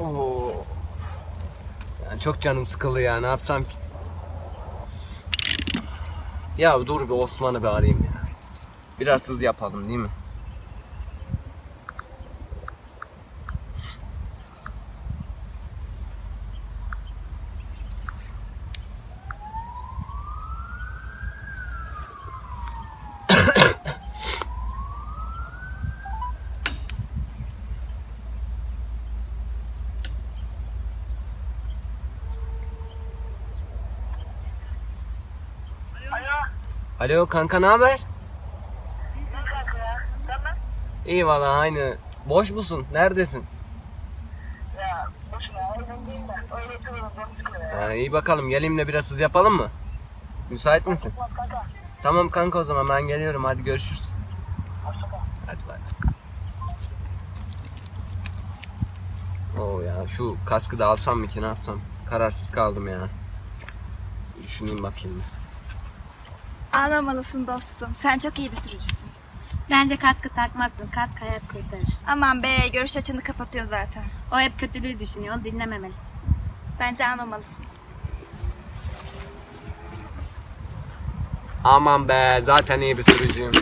Oo. Yani çok canım sıkıldı ya. Ne yapsam ki? Ya dur bir Osman'ı bir arayayım ya. Biraz hız yapalım değil mi? Alo, kanka ne haber? ne kanka ya? Tamam. İyi valla aynı. Boş musun? Neredesin? Ya, boşuna, evdeyim ben. Öyle oturuyorum, ya. Ha, iyi bakalım geleyim de biraz hız yapalım mı? Müsait misin? Tamam kanka, Tamam kanka o zaman ben geliyorum hadi görüşürüz. Hadi bay bay. Oo ya şu kaskı da alsam mı ki ne yapsam? Kararsız kaldım ya. Düşüneyim bakayım. bir. Ağlamalısın dostum. Sen çok iyi bir sürücüsün. Bence kaskı takmazsın. Kask hayat kurtarır. Aman be görüş açını kapatıyor zaten. O hep kötülüğü düşünüyor. Onu dinlememelisin. Bence almamalısın. Aman be zaten iyi bir sürücüyüm.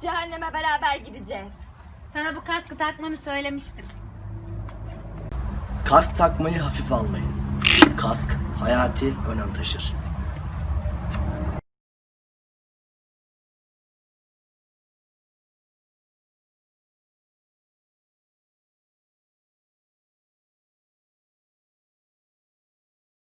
Cehenneme beraber gideceğiz. Sana bu kaskı takmanı söylemiştim. Kask takmayı hafif almayın. Kask hayati önem taşır.